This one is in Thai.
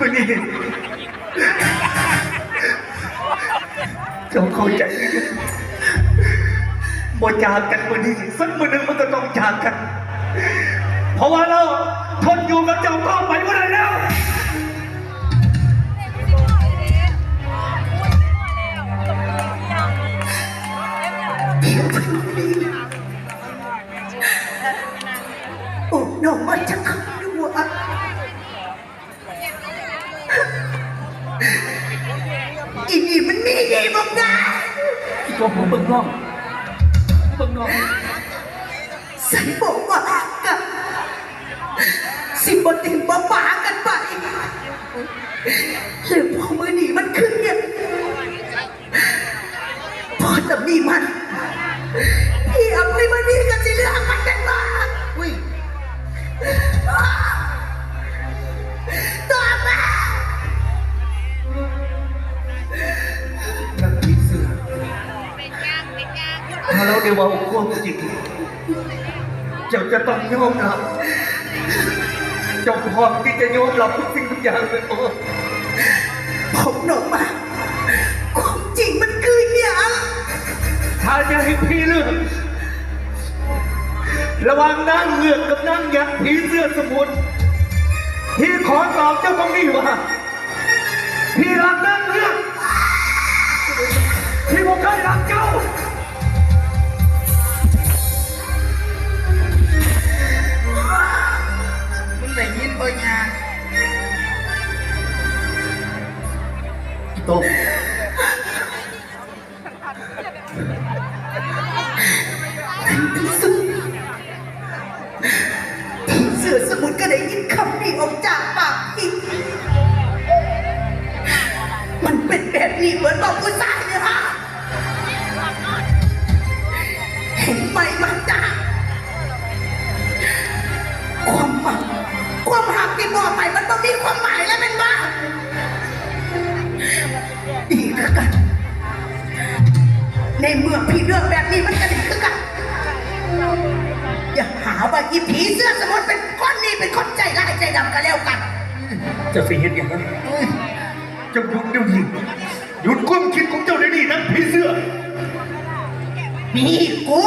วันนี้จงเข้าใจบ่จากกันวันนี้สักมื้อหนึ่งมันก็ต้องจากกัน เพราะว่าเราทนอยู่กับเจ้าต่อไปไม่ได้ มีดีบ้างนะที่ตัวผมเบิ่งน้องเบิ่งน้องสันบอกว่ากับสิบติมบ้าป่ากันไป ถ้าเราได้ว่าความจริงเจ้าจะต้องยอมรับเจ้าพร้อมที่จะยอมรับทุกสิ่งทุกอย่างเลยโอ้ผมหนกมาความจริงมันคืออย่างถ้าจะให้พี่เลือกระหว่างนางเงือกกับนางยักษ์ผีเสื้อสมุทรพี่ขอตอบเจ้าตรงนี้ว่าพี่รักนางเงือกพี่บอกเคยรักเจ้า บ่ยาอีโตะถึงที่สุดทีเสือสมุทรก็ได้ยินคำนี้ออกจากปากพี่มันเป็นแบบนี้เหมือนบอกผู้ชายเนี่ยฮะเห็นไหมมัน ในเมื่อพี่เลือกแบบนี้มันก็ดีคือกันอย่าหาว่าอีผีเสื้อสมุทรเป็นคนนี้เป็นคนใจร้ายใจดำกันแล้วกัน จะสิเห็นอย่างนั้นเจ้าหยุดเดี๋ยวนี้หยุดความคิดของเจ้าเดี๋ยวนี้นะผีเสื้อนี่กู